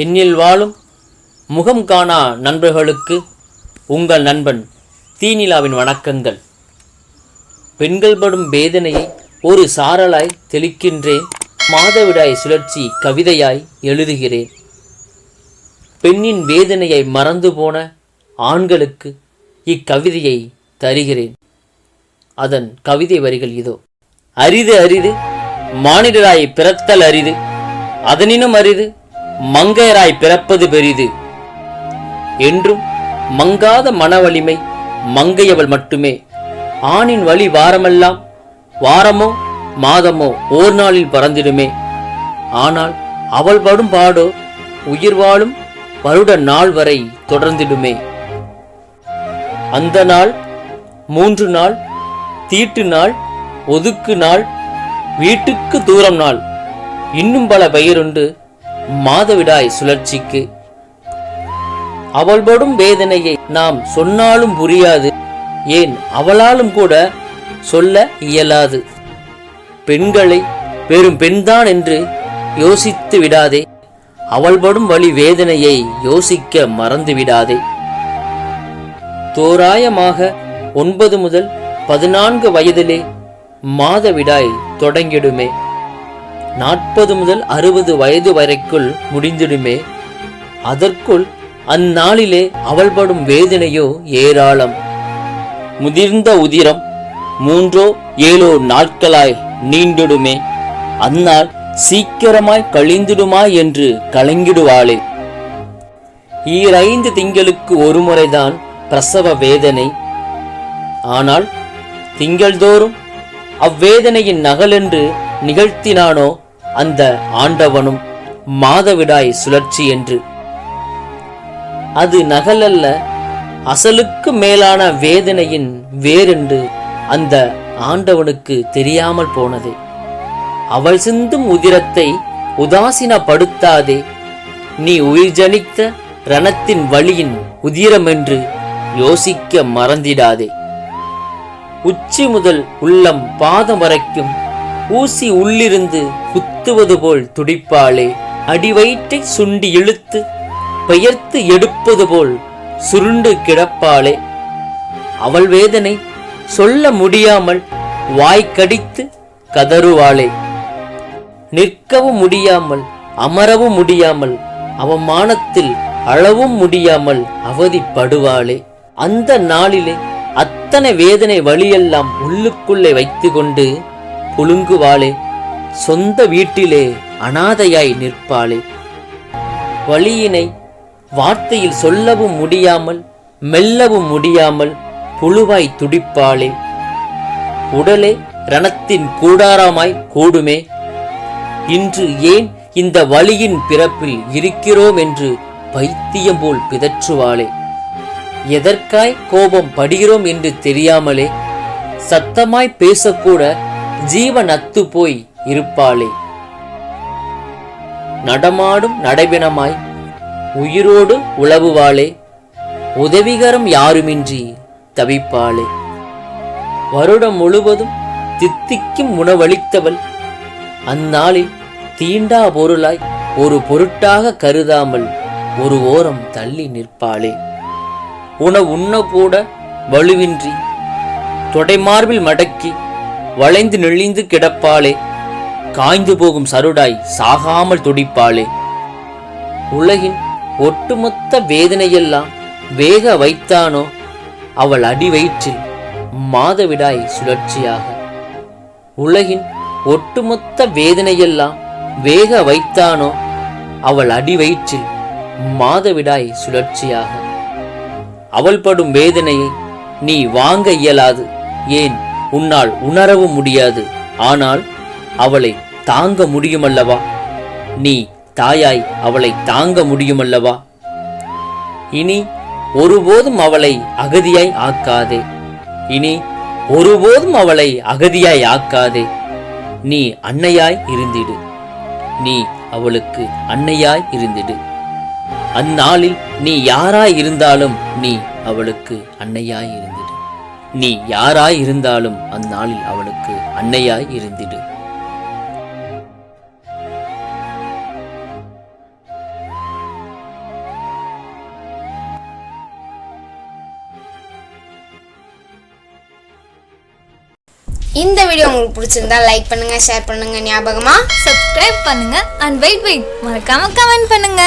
என்னில் வாழும் முகம் காணா நண்பர்களுக்கு உங்கள் நண்பன் தீநிலாவின் வணக்கங்கள். பெண்கள் படும் வேதனையை ஒரு சாரலாய் தெளிக்கின்றேன். மாதவிடாய் சுழற்சி கவிதையாய் எழுதுகிறேன். பெண்ணின் வேதனையை மறந்து போன ஆண்களுக்கு இக்கவிதையை தருகிறேன். அதன் கவிதை வரிகள் இதோ. அரிது அரிது மானிடராய் பிறத்தல் அரிது அதனினும் அரிது மங்கையராய் பிறப்பது பெரிது. என்றும் மங்காத மனவலிமை மங்கையவள் மட்டுமே. ஆணின் வழி வாரமெல்லாம் வாரமோ மாதமோ ஓர் நாளில் பறந்திடுமே. ஆனால் அவள் படும் பாடோ உயிர் வாழும் வருட நாள் வரை தொடர்ந்திடுமே. அந்த நாள் மூன்று நாள் தீட்டு நாள் ஒதுக்கு நாள் வீட்டுக்கு தூரம் நாள். இன்னும் பல பெயருண்டு மாதவிடாய் சுழற்சிக்கு. அவள் படும் வேதனையை நாம் சொன்னாலும் புரியாது ஏன் அவளாலும் கூட சொல்ல இயலாது. பெண்களை வெறும் பெண்தான் என்று யோசித்து விடாதே அவள் படும் வழி வேதனையை யோசிக்க மறந்து விடாதே. தோராயமாக ஒன்பது முதல் பதினான்கு வயதிலே மாதவிடாய் தொடங்கிடுமே. நாற்பது முதல் அறுபது வயது வரைக்குள் முடிந்திடுமே அதற்குள் அந்நாளிலே அவள் படும் வேதனையோ ஏராளம். முதிர்ந்த உதிரம் மூன்றோ ஏழோ நாட்களாய் நீண்டிடுமே. அந்நாள் சீக்கிரமாய் கழிந்திடுமா என்று கலங்கிடுவாளே. ஈரைந்து திங்களுக்கு ஒரு முறைதான் பிரசவ வேதனை. ஆனால் திங்கள்தோறும் அவ்வேதனையின் நகலென்று நிகழ்த்தினானோ? அந்த ஆண்டவனும் மாதவிடாய் சுழற்சி என்று. அது நகலல்ல அசலுக்கு மேலான வேதனையின் வேறென்று அந்த ஆண்டவனுக்கு தெரியாமல் போனது. அவள் சிந்தும் உதிரத்தை உதாசீனப்படுத்தாதே நீ உயிர் ஜனித்த ரணத்தின் வழியின் உதிரமென்று யோசிக்க மறந்திடாதே. உச்சி முதல் உள்ளம் பாதம் வரைக்கும் ஊசி உள்ளிருந்து குத்துவது போல் துடிப்பாளே. அடிவயிற்றை சுண்டி இழுத்து பெயர்த்து எடுப்பது போல் சுருண்டு கிடப்பாளே. அவள் வேதனை சொல்ல முடியாமல் வாய்க்கடித்து கதறுவாளே. நிற்கவும் முடியாமல் அமரவும் முடியாமல் அவமானத்தில் அளவும் முடியாமல் அவதிப்படுவாளே. அந்த நாளிலே அத்தனை வேதனை வழியெல்லாம் உள்ளுக்குள்ளே வைத்துக்கொண்டு புழுங்குவாளே சொந்த வீட்டிலே அனாதையாய் நிற்பாளே. வழியினை வார்த்தையில் சொல்லவும் முடியாமல் மெல்லவும் முடியாமல் புழுவாய் துடிப்பாளே. உடலே ரணத்தின் கூடாரமாய் கூடுமே. இன்று ஏன் இந்த வழியின் பிறப்பில் இருக்கிறோம் என்று பைத்தியம் போல் பிதற்றுவாளே. எதற்காய் கோபம் படுகிறோம் என்று தெரியாமலே சத்தமாய் பேசக்கூட ஜீவன் அத்து போய் இருப்பாளே. நடமாடும் நடைபிணமாய் உயிரோடு உழவுவாளே. உதவிகரம் யாருமின்றி தவிப்பாளே. வருடம் முழுவதும் தித்திக்கும் உணவளித்தவள் அந்நாளில் தீண்டா பொருளாய் ஒரு பொருட்டாக கருதாமல் ஒரு ஓரம் தள்ளி நிற்பாளே. உணவு உண்ணக்கூட வலுவின்றி தொடைமார்பில் மடக்கி வளைந்து நெளிந்து கிடப்பாளே. காய்ந்து போகும் சருடாய் சாகாமல் துடிப்பாளே. உலகின் ஒட்டுமொத்த வேதனையெல்லாம் வேக வைத்தானோ? அவள் அடி வயிற்றில் மாதவிடாய் சுழற்சியாக. உலகின் ஒட்டுமொத்த வேதனையெல்லாம் வேக வைத்தானோ? அவள் அடி வயிற்றில் மாதவிடாய் சுழற்சியாக. அவள் படும் வேதனையை நீ வாங்க இயலாது. ஏன் உன்னால் உணரவும் முடியாது. ஆனால் அவளை தாங்க முடியுமல்லவா? நீ தாயாய் அவளை தாங்க முடியுமல்லவா? இனி ஒருபோதும் அவளை அகதியாய் ஆக்காதே. இனி ஒருபோதும் அவளை அகதியாய் ஆக்காதே. நீ அன்னையாய் இருந்திடு. நீ அவளுக்கு அன்னையாய் இருந்திடு. அந்நாளில் நீ யாராய் இருந்தாலும் நீ அவளுக்கு அன்னையாய் இருந்திடு. நீ யாராய் இருந்தாலும் அந்நாளில் அவளுக்கு அன்னையாய் இருந்திடு. இந்த வீடியோ உங்களுக்கு பிடிச்சிருந்தா லைக் பண்ணுங்க ஷேர் பண்ணுங்க ஞாபகமா? சப்ஸ்கிரைப் பண்ணுங்க அண்ட் வெயிட் வெயிட் மறக்காம கமெண்ட் பண்ணுங்க.